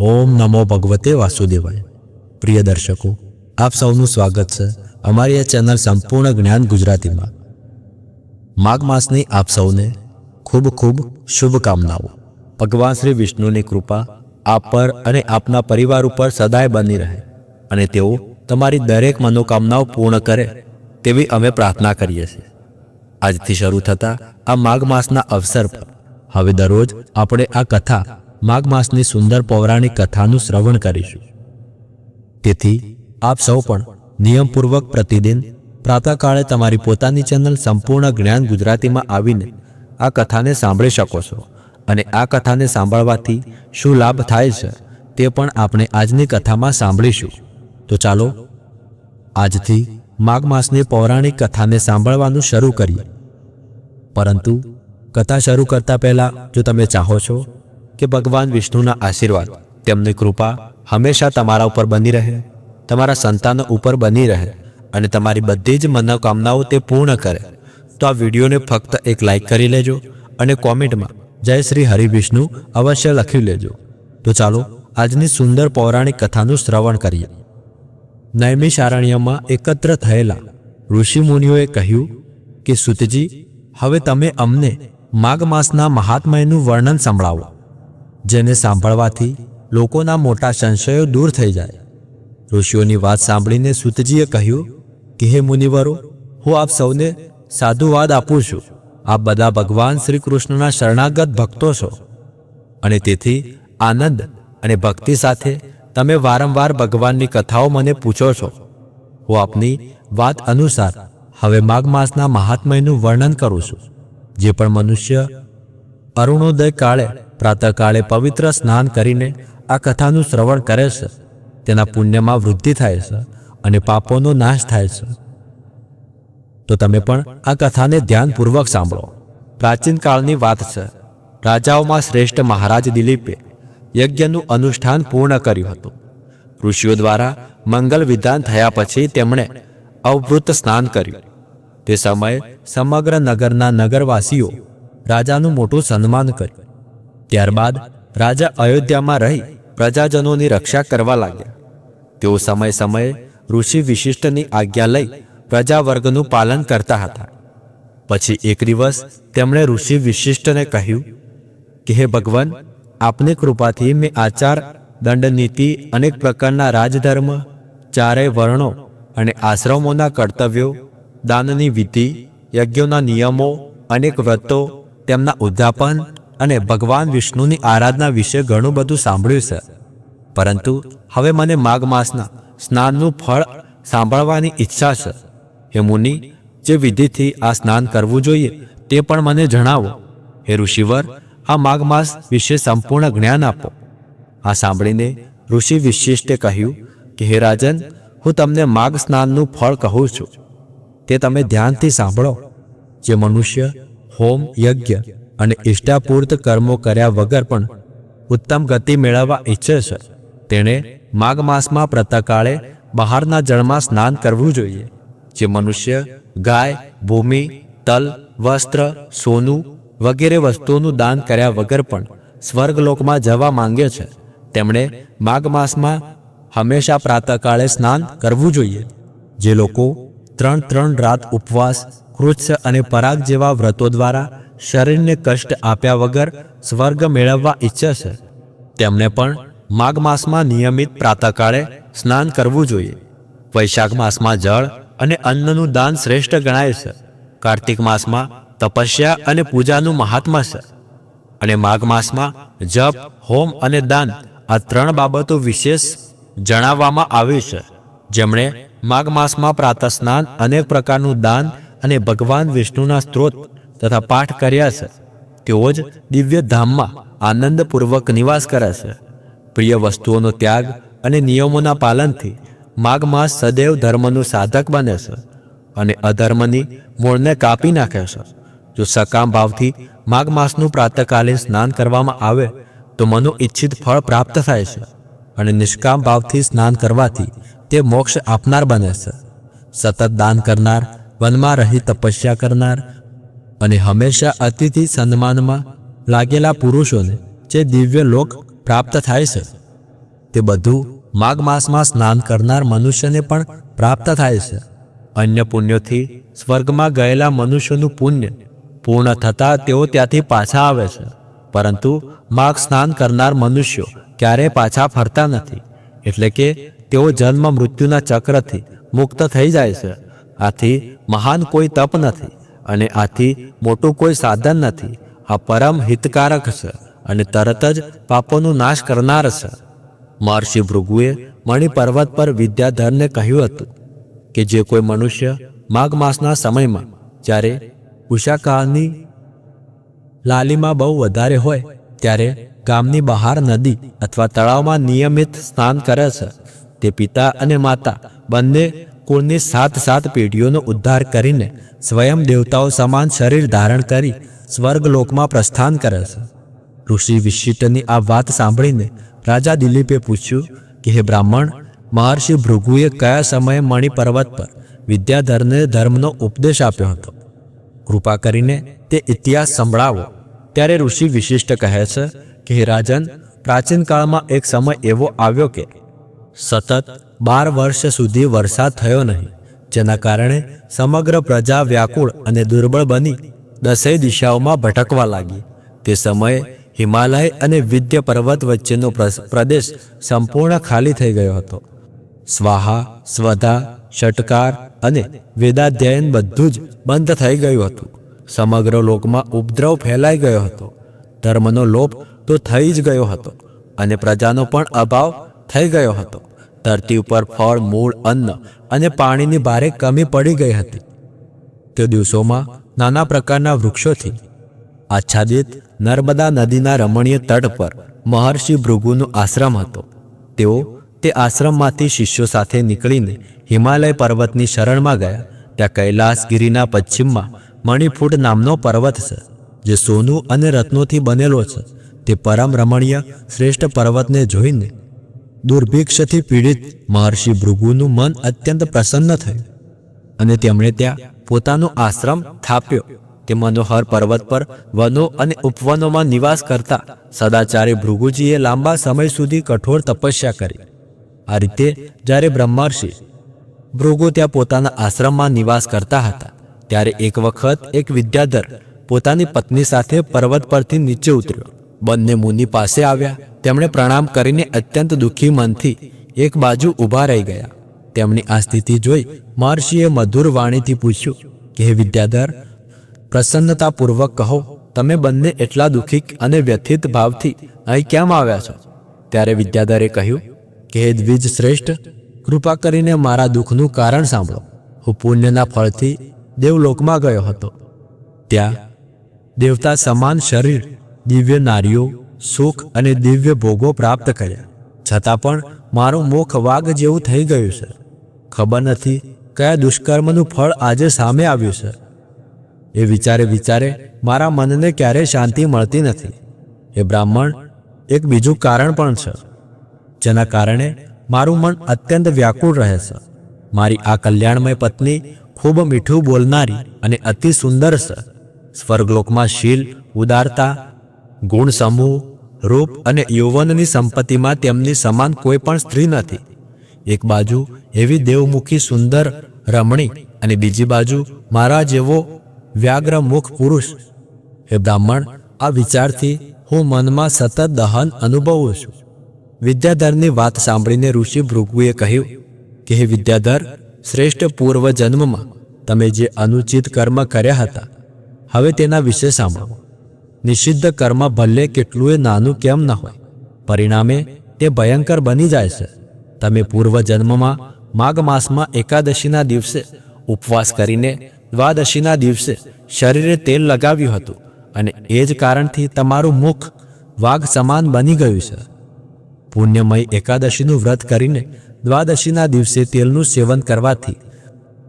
ઓમ નમો ભગવતે વાસુદેવાય. પ્રિય દર્શકો, આપ સૌનું સ્વાગત છે અમારી આ ચેનલ સંપૂર્ણ જ્ઞાન ગુજરાતીમાં. માઘ માસની આપ સૌને ખૂબ ખૂબ શુભકામનાઓ. ભગવાન શ્રી વિષ્ણુની કૃપા આપ પર અને આપના પરિવાર ઉપર સદાય બની રહે અને તેઓ તમારી દરેક મનોકામનાઓ પૂર્ણ કરે તેવી અમે પ્રાર્થના કરીએ છીએ. આજથી શરૂ થતા આ માઘ માસના અવસર પર હવે દરરોજ આપણે આ કથા માઘ માસની સુંદર પૌરાણિક કથાનું શ્રવણ કરીશું. તેથી, આપ સૌ પણ નિયમપૂર્વક પ્રતિદિન પ્રાતઃકાળે તમારી પોતાની ચેનલ સંપૂર્ણ જ્ઞાન ગુજરાતીમાં આવીને આ કથાને સાંભળી શકો છો અને આ કથાને સાંભળવાથી શું લાભ થાય છે તે પણ આપણે આજની કથામાં સાંભળીશું. તો ચાલો, આજથી માઘ માસની પૌરાણિક કથાને સાંભળવાનું શરૂ કરીએ. પરંતુ, કથા શરૂ કરતા પહેલા, જો તમે ચાહો છો કે ભગવાન વિષ્ણુના આશીર્વાદ, તેમની કૃપા હંમેશા તમારા ઉપર બની રહે, તમારા સંતાનો ઉપર બની રહે અને તમારી બધી જ મનોકામનાઓ તે પૂર્ણ કરે. તો આ વિડીયોને ફક્ત એક લાઈક કરી લેજો અને કોમેન્ટમાં જય શ્રી હરિવિષ્ણુ અવશ્ય લખી લેજો. તો ચાલો આજની સુંદર પૌરાણિક કથાનું શ્રવણ કરીએ. નૈમિષારણ્યમાં એકત્ર થયેલા ઋષિમુનિઓએ કહ્યું કે, સુતજી, હવે તમે અમને માઘ માસના મહાત્મયનું વર્ણન સંભળાવો. જેને સાંભળવાથી લોકોના મોટા સંશયો દૂર થઈ જાય. ઋષિઓની વાત સાંભળીને સુતજીએ કહ્યું, કે હે મુનિવરો, હું આપ સૌને સાધુવાદ આપું છું. આપ બધા ભગવાન શ્રી કૃષ્ણના શરણાગત ભક્તો છો. અને તેથી આનંદ અને ભક્તિ સાથે તમે વારંવાર ભગવાનની કથાઓ મને પૂછો છો. હું આપની વાત અનુસાર હવે માઘ માસના મહાત્મયનું વર્ણન કરું છું. જે પણ મનુષ્ય અરુણોદય કાળે પ્રાતઃકાળે પવિત્ર સ્નાન કરીને આ કથાનું શ્રવણ કરે છે. તેના પુણ્યમાં વૃદ્ધિ થાય છે અને પાપોનો નાશ થાય છે. તો તમે પણ આ કથાને ધ્યાનપૂર્વક સાંભળો. પ્રાચીન કાળની વાત છે. રાજાઓમાં શ્રેષ્ઠ મહારાજ દિલીપે યજ્ઞનું અનુષ્ઠાન પૂર્ણ કર્યું હતું. ઋષિઓ દ્વારા મંગલ વિધાન થયા પછી તેમણે અવભૃત સ્નાન કર્યું. તે સમયે સમગ્ર નગરના નગરવાસીઓ રાજાનું મોટું સન્માન કર્યું. ત્યારબાદ રાજા અયોધ્યામાં રહી પ્રજાજનોની રક્ષા કરવા લાગ્યા. તેઓ સમય સમયે ઋષિ વિશિષ્ટની આજ્ઞા લઈ પ્રજાવર્ગનું પાલન કરતા હતા. પછી એક દિવસ તેમણે ઋષિ વિશિષ્ટને કહ્યું, કે હે ભગવાન, આપની કૃપાથી મેં આચાર દંડનીતિ અનેક પ્રકારના રાજધર્મ, ચારેય વર્ણો અને આશ્રમોના કર્તવ્યો, દાનની વિધિ, યજ્ઞોના નિયમો, અનેક વ્રતો, તેમના ઉદ્યાપન અને ભગવાન વિષ્ણુની આરાધના વિશે ઘણું બધું સાંભળ્યું છે. પરંતુ હવે મને માઘ માસના સ્નાનનું ફળ સાંભળવાની ઈચ્છા છે. હે મુનિ, જે વિધિથી આ સ્નાન કરવું જોઈએ તે પણ મને જણાવો. હે ઋષિવર, આ માઘ માસ વિશે સંપૂર્ણ જ્ઞાન આપો. આ સાંભળીને ઋષિ વિશિષ્ટે કહ્યું કે, હે રાજન, હું તમને માઘ સ્નાનનું ફળ કહું છું. તે તમે ધ્યાનથી સાંભળો. જે મનુષ્ય હોમ યજ્ઞ અને ઇષ્ટાપૂર્ત કર્મો કર્યા વગર પણ ઉત્તમ ગતિ મેળવવા ઈચ્છે છે. તેણે માઘ માસમાં પ્રતકાળે બહારના જળમાં સ્નાન કરવું જોઈએ, જે મનુષ્ય, ગાય, ભૂમિ, તલ, વસ્ત્ર, સોનું વગેરે વસ્તુઓનું દાન કર્યા વગર પણ સ્વર્ગલોકમાં જવા માંગે છે. તેમણે માઘ માસમાં હંમેશા પ્રાતકાળે સ્નાન કરવું જોઈએ, જે લોકો ત્રણ ત્રણ રાત ઉપવાસ કૃચ્છ અને પરાગ જેવા વ્રતો દ્વારા શરીરને કષ્ટ આપ્યા વગર સ્વર્ગ મેળવવા ઈચ્છે છે. તેમને પણ માઘ માસમાં નિયમિત પ્રાતઃકાળે સ્નાન કરવું જોઈએ. વૈશાખ માસમાં જળ અને અન્નનું દાન શ્રેષ્ઠ ગણાય છે. કાર્તિક માસમાં તપસ્યા અને પૂજાનું મહાત્મા છે. અને માઘ માસમાં જપ, હોમ અને દાન આ ત્રણ બાબતો વિશેષ જણાવવામાં આવી છે. જેમણે માઘ માસમાં પ્રાતઃ સ્નાન અનેક પ્રકારનું દાન અને ભગવાન વિષ્ણુના સ્ત્રોત તથા પાઠ કર્યા છે. તેઓ જ દિવ્ય ધામમાં આનંદપૂર્વક નિવાસ કરે છે. પ્રિય વસ્તુઓનો ત્યાગ અને નિયમોના પાલનથી માઘ માસ સદૈવ ધર્મનું સાધક બને છે અને અધર્મની મૂળને કાપી નાખે છે. જો સકામ ભાવથી માઘ માસનું પ્રાતકાલીન સ્નાન કરવામાં આવે, તો મનો ઈચ્છિત ફળ પ્રાપ્ત થાય છે અને નિષ્કામ ભાવથી સ્નાન કરવાથી તે મોક્ષ આપનાર બને છે. સતત દાન કરનાર વનમાં રહી તપસ્યા કરનાર અને હંમેશા અતિથિ સન્માનમાં લાગેલા પુરુષોને જે દિવ્ય લોક પ્રાપ્ત થાય છે, તે બધું માઘ માસમાં સ્નાન કરનાર મનુષ્યને પણ પ્રાપ્ત થાય છે. અન્ય પુણ્યોથી સ્વર્ગમાં ગયેલા મનુષ્યનું પુણ્ય પૂર્ણ થતાં તેઓ ત્યાંથી પાછા આવે છે. પરંતુ માઘ સ્નાન કરનાર મનુષ્યો ક્યારેય પાછા ફરતા નથી, એટલે કે તેઓ જન્મ મૃત્યુના ચક્રથી મુક્ત થઈ જાય છે. આથી મહાન કોઈ તપ નથી અને આથી મોટું કોઈ સાધન નથી. આ પરમ હિતકારક છે અને તરત જ પાપોનો નાશ કરનાર છે. મહર્ષિ ભૃગુએ મણિ પર્વત પર વિદ્યાધરને કહ્યું હતું કે જે કોઈ મનુષ્ય માઘ માસના સમયમાં જ્યારે ઉષાકાળની લાલીમાં બહુ વધારે હોય ત્યારે ગામની બહાર નદી અથવા તળાવમાં નિયમિત સ્નાન કરે છે. તે પિતા અને માતા બંને કુળની સાત સાત પેઢીઓનો ઉદ્ધાર કરીને સ્વયં દેવતાઓ સમાન શરીર ધારણ કરી સ્વર્ગલોકમાં પ્રસ્થાન કરે છે. ઋષિ વિશિષ્ટની આ વાત સાંભળીને રાજા દિલીપે પૂછ્યું કે, હે બ્રાહ્મણ, મહર્ષિ ભૃગુએ કયા સમયે મણિ પર્વત પર વિદ્યાધરને ધર્મનો ઉપદેશ આપ્યો હતો? કૃપા કરીને તે ઇતિહાસ સંભળાવો. ત્યારે ઋષિ વિશિષ્ટ કહે છે કે, હે રાજન, પ્રાચીન કાળમાં એક સમય એવો આવ્યો કે, સતત બાર વર્ષ સુધી વરસાદ થયો નહીં. જેના કારણે સમગ્ર પ્રજા વ્યાકુળ અને દુર્બળ બની દસેય દિશાઓમાં ભટકવા લાગી. તે સમયે હિમાલય અને વિદ્ય પર્વત વચ્ચેનો પ્રદેશ સંપૂર્ણ ખાલી થઈ ગયો હતો. સ્વાહા, સ્વધા, ષટકાર અને વેદાધ્યયન બધું જ બંધ થઈ ગયું હતું. સમગ્ર લોકમાં ઉપદ્રવ ફેલાઈ ગયો હતો. ધર્મનો લોપ તો થઈ જ ગયો હતો અને પ્રજાનો પણ અભાવ થઈ ગયો હતો. ધરતી ઉપર ફળ, મૂળ, અન્ન અને પાણીની ભારે કમી પડી ગઈ હતી. તે દિવસોમાં નાના પ્રકારના વૃક્ષોથી આચ્છાદિત નર્મદા નદીના રમણીય તટ પર મહર્ષિ ભૃગુનો આશ્રમ હતો. તેઓ તે આશ્રમમાંથી શિષ્યો સાથે નીકળીને હિમાલય પર્વતની શરણમાં ગયા. ત્યાં કૈલાસગીરીના પશ્ચિમમાં મણિફૂટ નામનો પર્વત છે, જે સોનું અને રત્નોથી બનેલો છે. તે પરમ રમણીય શ્રેષ્ઠ પર્વતને જોઈને દુર્ભિક્ષથી પીડિત મહર્ષિ ભૃગુનું મન અત્યંત પ્રસન્ન થયું અને તેમણે ત્યાં પોતાનો આશ્રમ સ્થાપ્યો. તે મનોહર પર્વત પર વનો અને ઉપવનોમાં નિવાસ કરતા સદાચારી ભૃગુજીએ લાંબા સમય સુધી કઠોર તપસ્યા કરી. આ રીતે જ્યારે બ્રહ્મર્ષિ ભૃગુ ત્યાં પોતાના આશ્રમમાં નિવાસ કરતા હતા, ત્યારે એક વખત એક વિદ્યાધર પોતાની પત્ની સાથે પર્વત પરથી નીચે ઉતર્યો. બંને મુનિ પાસે આવ્યા તેમણે પ્રણામ કરીને અત્યંત દુઃખી મનથી એક બાજુ ઊભા રહી ગયા. તેમની આ સ્થિતિ જોઈ મહર્ષિએ મધુર વાણીથી પૂછ્યું, કે હે વિદ્યાધર, પ્રસન્નતાપૂર્વક કહો, તમે બંને એટલા દુઃખી અને વ્યથિત ભાવથી અહીં કેમ આવ્યા છો? ત્યારે વિદ્યાધરે કહ્યું, કે હે દ્વિજ શ્રેષ્ઠ, કૃપા કરીને મારા દુઃખનું કારણ સાંભળો. હું પુણ્યના ફળથી દેવલોકમાં ગયો હતો. ત્યાં દેવતા સમાન શરીર, દિવ્ય નારીઓ સુખ અને દિવ્ય ભોગો પ્રાપ્ત કર્યા. છતાં પણ મારું મુખ વાઘ જેવું થઈ ગયું છે. ખબર નથી કયા દુષ્કર્મનું ફળ આજે સામે આવ્યું છે. એ વિચારે વિચારે મારા મનને ક્યારેય શાંતિ મળતી નથી. એ બ્રાહ્મણ એક બીજું કારણ પણ છે. જેના કારણે મારું મન અત્યંત વ્યાકુળ રહે છે. મારી આ કલ્યાણમય પત્ની ખૂબ મીઠું બોલનારી અને અતિ સુંદર છે. સ્વર્ગલોકમાં શીલ, ઉદારતા, ગુણ સમૂહ રૂપ અને યૌવનની સંપત્તિમાં તેમની સમાન કોઈ પણ સ્ત્રી નથી. એક બાજુ એવી દેવમુખી સુંદર, રમણી અને બીજી બાજુ મારા જેવો વ્યાગ્ર મુખ પુરુષ. હે બ્રાહ્મણ, આ વિચારથી હું મનમાં સતત દહન અનુભવું છું. વિદ્યાધરની વાત સાંભળીને ઋષિ ભૃગુએ કહ્યું કે, હે વિદ્યાધર, શ્રેષ્ઠ પૂર્વ જન્મમાં તમે જે અનુચિત કર્મ કર્યા હતા, હવે તેના વિશે સાંભળો. નિષિદ્ધ કર્મ ભલે કેટલુંય નાનું કેમ ન હોય. પરિણામે તે ભયંકર બની જાય છે. તમે પૂર્વ જન્મમાં માઘ માસમાં એકાદશીના દિવસે ઉપવાસ કરીને દ્વાદશીના દિવસે શરીરે તેલ લગાવ્યું હતું અને એ જ કારણથી તમારું મુખ વાઘ સમાન બની ગયું છે. પુણ્યમય એકાદશીનું વ્રત કરીને દ્વાદશીના દિવસે તેલનું સેવન કરવાથી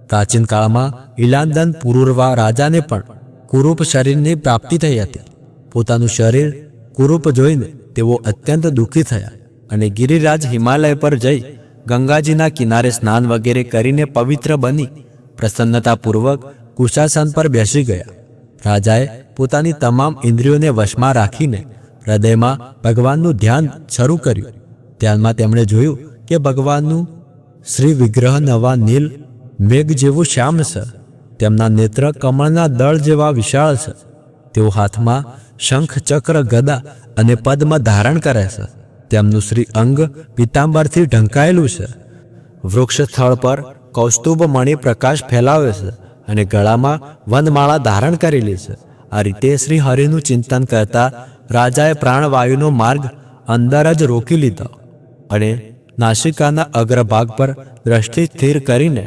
પ્રાચીન કાળમાં ઇલાંદન પુરુરવા રાજાને પણ કુરૂપ શરીરની પ્રાપ્તિ થઈ હતી. પોતાનું શરીર કુરૂપ જોઈને તેઓ અત્યંત દુઃખી થયા અને ગિરિરાજ હિમાલય પર જઈ ગંગાજીના કિનારે સ્નાન વગેરે કરીને પવિત્ર બની પ્રસન્નતાપૂર્વક કુશાસન પર બેસી ગયા. રાજાએ પોતાની તમામ ઇન્દ્રિયોને વશમાં રાખીને હૃદયમાં ભગવાનનું ધ્યાન શરૂ કર્યું. ધ્યાનમાં તેમણે જોયું કે ભગવાનનું શ્રી વિગ્રહ નવા નીલ, મેઘ જેવું શ્યામ છે. તેમના નેત્ર કમળના દળ જેવા વિશાળ છે. તેઓ હાથમાં શંખ ચક્ર ગદા અને પદ્મ ધારણ કરે છે. તેમનું શ્રી અંગ પિતાંબરથી ઢંકાયેલું છે. વૃક્ષ સ્થળ પર કૌસ્તુભ મણિ પ્રકાશ ફેલાવે છે અને ગળામાં વનમાળા ધારણ કરેલી છે. આ રીતે શ્રી હરિનું ચિંતન કરતા રાજાએ પ્રાણવાયુનો માર્ગ અંદર જ રોકી લીધો અને નાસિકાના અગ્રભાગ પર દ્રષ્ટિ સ્થિર કરીને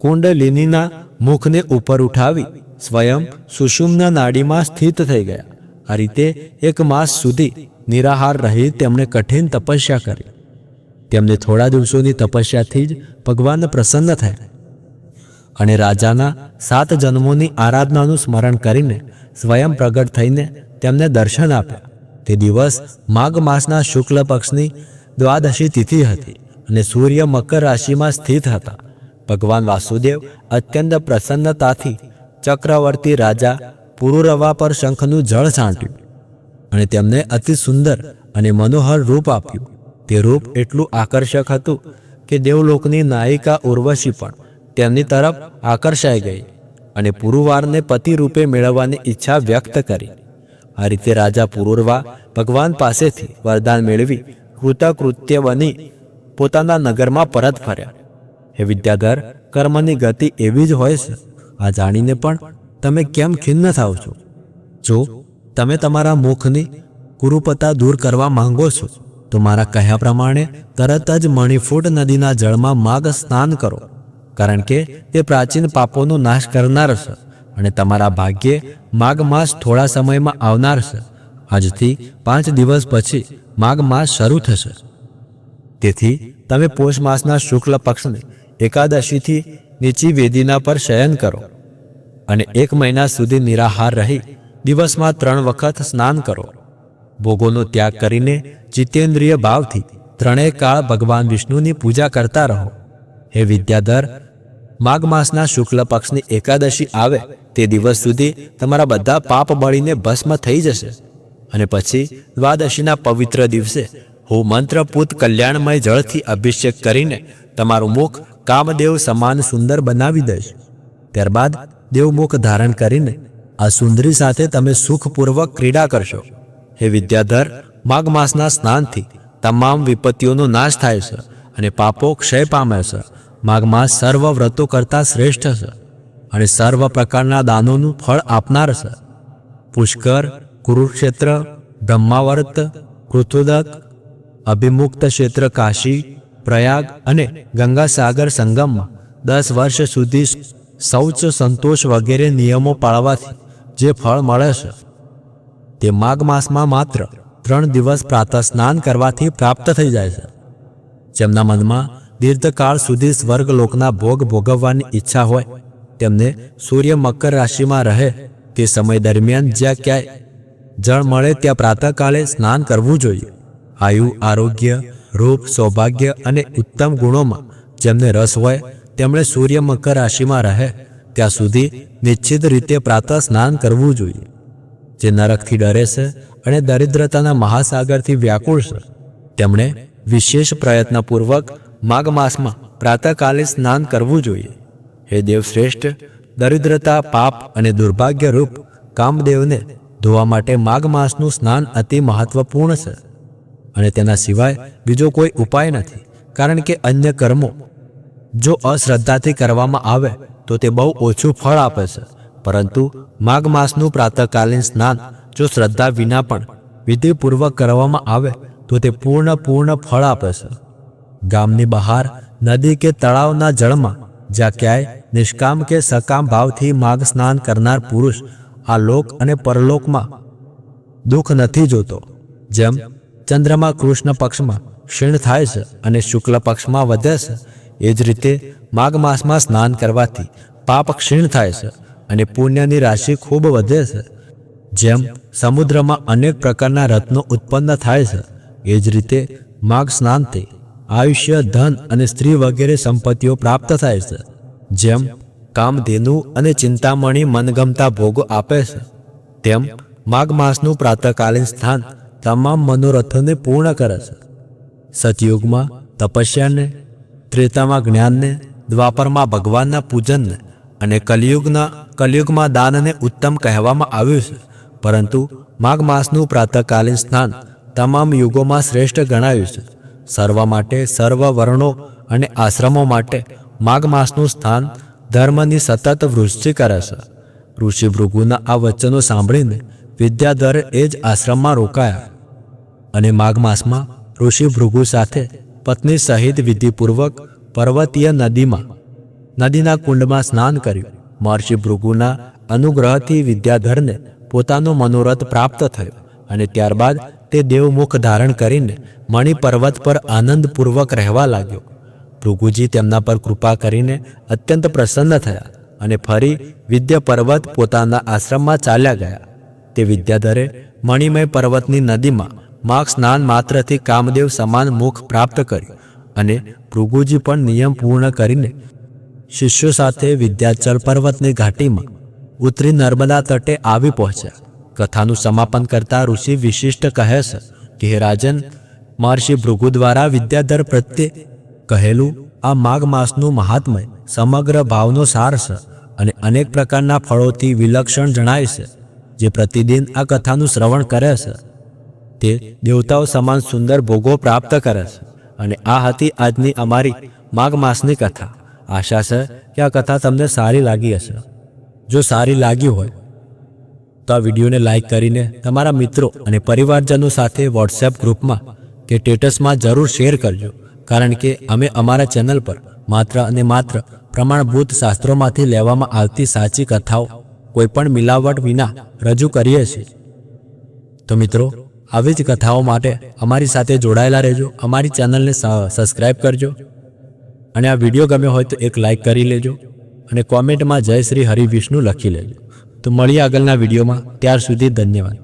કુંડલિનીના મુખને ઉપર ઉઠાવી સ્વયં સુષુમના નાડીમાં સ્થિત થઈ ગયા. આ રીતે એક માસ સુધી નિરાહાર રહી તેમણે કઠિન તપસ્યા કરી. તેમને થોડા દિવસોની તપસ્યાથી જ ભગવાન પ્રસન્ન થયા. અને રાજાના સાત જન્મોની આરાધનાનું સ્મરણ કરીને સ્વયં પ્રગટ થઈને તેમને દર્શન આપ્યા. તે દિવસ માઘ માસના શુક્લ પક્ષની દ્વાદશી તિથિ હતી અને સૂર્ય મકર રાશિમાં સ્થિત હતા. ભગવાન વાસુદેવ અત્યંત પ્રસન્નતાથી ચક્રવર્તી રાજા પુરુરવા પર શંખનું જળ છાંટ્યું અને તેમને અતિ સુંદર અને મનોહર રૂપ આપ્યું. તે રૂપ એટલું આકર્ષક હતું કે દેવલોકની નાયિકા ઉર્વશી પણ તેમની તરફ આકર્ષાઈ ગઈ અને પુરુવારને પતિ રૂપે મેળવવાની ઈચ્છા વ્યક્ત કરી. આ રીતે રાજા પુરુરવા ભગવાન પાસેથી વરદાન મેળવી કૃતકૃત્ય બની પોતાના નગરમાં પરત ફર્યા. હે વિદ્યાધર, કર્મની ગતિ એવી જ હોય છે. આ જાણીને પણ તમે કેમ ખિન્ન થાવ છો? જો તમે તમારા મુખની કુરુપતા દૂર કરવા માંગો છો, તો મારા કહ્યા પ્રમાણે તરત જ મણિફૂટ નદીના જળમાં માગ સ્નાન કરો, કારણ કે તે પ્રાચીન પાપોનો નાશ કરનાર છે અને તમારા ભાગ્યે માઘ માસ થોડા સમયમાં આવનાર છે. આજથી પાંચ દિવસ પછી માઘ માસ શરૂ થશે. તેથી તમે પોષ માસના શુક્લ પક્ષને એકાદશીથી નીચી વેદીના પર શયન કરો અને એક મહિના સુધી નિરાહાર રહી દિવસમાં ત્રણ વખત સ્નાન કરો. ભોગોનો ત્યાગ કરીને જીતેન્દ્રિય ભાવથી ત્રણેય કાળ ભગવાન વિષ્ણુની પૂજા કરતા રહો. હે વિદ્યાધર, માઘ માસના શુક્લ પક્ષની એકાદશી આવે તે દિવસ સુધી તમારા બધા પાપ બળીને ભસ્મ થઈ જશે. અને પછી દ્વાદશીના પવિત્ર દિવસે હું મંત્રપૂત કલ્યાણમય જળથી અભિષેક કરીને તમારું મુખ કામદેવ સમાન સુંદર બનાવી દઈશ. ત્યારબાદ દેવમુખ ધારણ કરીને આ સુંદરી સાથે તમે સુખપૂર્વક ક્રીડા કરશો. હે વિદ્યાધર, માઘ માસના સ્નાનથી તમામ વિપત્તિઓનો નાશ થાય છે અને પાપો ક્ષય પામે છે. માઘ માસ સર્વ વ્રતો કરતાં શ્રેષ્ઠ છે અને સર્વ પ્રકારના દાનોનું ફળ આપનાર છે. પુષ્કર, કુરુક્ષેત્ર, બ્રહ્માવર્ત કૃતુદક અભિમુક્ત ક્ષેત્ર કાશી પ્રયાગ અને ગંગાસાગર સંગમમાં દસ વર્ષ સુધી શૌચ સંતોષ વગેરે નિયમો પાળવાથી જે ફળ મળે છે, તે માઘ માસમાં માત્ર ત્રણ દિવસ પ્રાતઃ સ્નાન કરવાથી પ્રાપ્ત થઈ જાય છે. જેમના મનમાં દીર્ઘકાળ સુધી સ્વર્ગલોકના ભોગ ભોગવવાની ઈચ્છા હોય, તેમને સૂર્ય મકર રાશિમાં રહે તે સમય દરમિયાન જ્યાં ક્યાંય જળ મળે ત્યાં પ્રાતઃકાલે સ્નાન કરવું જોઈએ. આયુ, આરોગ્ય રૂપ, સૌભાગ્ય અને ઉત્તમ ગુણોમાં જેમને રસ હોય, તેમણે સૂર્ય મકર રાશિમાં રહે. ત્યાં સુધી નિશ્ચિત રીતે પ્રાતઃ સ્નાન કરવું જોઈએ. જે નરકથી ડરે છે અને દરિદ્રતાના મહાસાગરથી વ્યાકુળ છે, તેમણે વિશેષ પ્રયત્નપૂર્વક માઘ માસમાં પ્રાતઃકાલે સ્નાન કરવું જોઈએ. હે દેવશ્રેષ્ઠ દરિદ્રતા, પાપ અને દુર્ભાગ્યરૂપ કામદેવને ધોવા માટે માઘ માસનું સ્નાન અતિ મહત્વપૂર્ણ છે. અને તેના સિવાય બીજો કોઈ ઉપાય નથી, કારણ કે અન્ય કર્મો જો અશ્રદ્ધાથી કરવામાં આવે, તો તે બહુ ઓછું ફળ આપે છે. પરંતુ માઘ માસનું પ્રાતઃકાલીન સ્નાન જો શ્રદ્ધા વિના પણ વિધિપૂર્વક કરવામાં આવે, તો તે પૂર્ણ પૂર્ણ ફળ આપે છે. ગામની બહાર, નદી કે તળાવના જળમાં જ્યાં ક્યાંય નિષ્કામ કે સકામ ભાવથી માઘ સ્નાન કરનાર પુરુષ આ લોક અને પરલોકમાં દુઃખ નથી જોતો. જેમ ચંદ્રમાં કૃષ્ણ પક્ષમાં ક્ષીણ થાય છે અને શુક્લ પક્ષમાં વધે છે, એ જ રીતે માઘ માસમાં સ્નાન કરવાથી પાપ ક્ષીણ થાય છે અને પુણ્યની રાશિ ખૂબ વધે છે. જેમ સમુદ્રમાં અનેક પ્રકારના રત્નો ઉત્પન્ન થાય છે, એ જ રીતે માઘ સ્નાનથી આયુષ્ય, ધન અને સ્ત્રી વગેરે સંપત્તિઓ પ્રાપ્ત થાય છે. જેમ કામધેનુ અને ચિંતામણી મનગમતા ભોગો આપે છે, તેમ માઘ માસનું પ્રાતકાલીન સ્થાન તમામ મનોરથોને પૂર્ણ કરે છે. સતયુગમાં તપસ્યાને, ત્રેતામાં જ્ઞાનને, દ્વાપરમાં ભગવાનના પૂજનને અને કલિયુગના, કલિયુગમાં દાનને ઉત્તમ કહેવામાં આવ્યું છે. પરંતુ માઘ માસનું પ્રાતકાલીન સ્નાન તમામ યુગોમાં શ્રેષ્ઠ ગણાયું છે. સર્વ માટે સર્વ વર્ણો અને આશ્રમો માટે માઘ માસનું સ્થાન ધર્મની સતત વૃષ્ટિ કરે છે. ઋષિ ભૃગુના આ વચનો સાંભળીને વિદ્યાધર એ જ આશ્રમમાં રોકાયા. અને માઘ માસમાં ઋષિ ભૃગુ સાથે પત્ની સહિત વિધિપૂર્વક પર્વતીય નદીમાં, નદીના કુંડમાં સ્નાન કર્યું. મહર્ષિ ભૃગુના અનુગ્રહથી વિદ્યાધરને પોતાનો મનોરથ પ્રાપ્ત થયો અને ત્યારબાદ તે દેવમુખ ધારણ કરીને મણિ પર્વત પર આનંદપૂર્વક રહેવા લાગ્યો. ભૃગુજી તેમના પર કૃપા કરીને અત્યંત પ્રસન્ન થયા અને ફરી વિદ્યા પર્વત પોતાના આશ્રમમાં ચાલ્યા ગયા. તે વિદ્યાધરે મણિમય પર્વતની નદીમાં માગ સ્નાન માત્રથી કામદેવ સમાન મુખ પ્રાપ્ત કર્યું અને ભૃગુજી પણ નિયમ પૂર્ણ કરીને શિષ્યો સાથે વિદ્યાચલ પર્વતની ઘાટીમાં ઉતરી નર્મદા તટે આવી પહોંચ્યા. કથાનું સમાપન કરતા ઋષિ વિશિષ્ટ કહે છે કે, હે રાજન, મહર્ષિ ભૃગુ દ્વારા વિદ્યાધર પ્રત્યે કહેલું આ માઘ માસનું મહાત્મય સમગ્ર ભાવનો સાર છે અને અનેક પ્રકારના ફળોથી વિલક્ષણ જણાય છે, જે પ્રતિદિન આ કથાનું શ્રવણ કરે છે. તે દેવતાઓ સમાન સુંદર ભોગો પ્રાપ્ત કરે છે. અને આ હતી આજની અમારી માઘ માસની કથા. આશા છે કે આ કથા તમને સારી લાગી હશે. જો સારી લાગી હોય, તો આ વિડીયોને લાઈક કરીને તમારા મિત્રો અને પરિવારજનો સાથે વોટ્સએપ ગ્રુપમાં કે સ્ટેટસમાં જરૂર શેર કરજો. કારણ કે અમે અમારા ચેનલ પર માત્ર અને માત્ર પ્રમાણભૂત શાસ્ત્રોમાંથી લેવામાં આવતી સાચી કથાઓ કોઈપણ મિલાવટ વિના રજૂ કરીએ છીએ. તો મિત્રો આવી જ કથાઓ માટે અમારી સાથે જોડાયેલા રહેજો. અમારી ચેનલને સબસ્ક્રાઈબ કરજો. અને આ વીડિયો ગમ્યો હોય તો એક લાઈક કરી લેજો. અને કોમેન્ટમાં જય શ્રી હરિ વિષ્ણુ લખી લેજો. તો મળીએ આગળના વિડીયોમાં. ત્યાર સુધી ધન્યવાદ.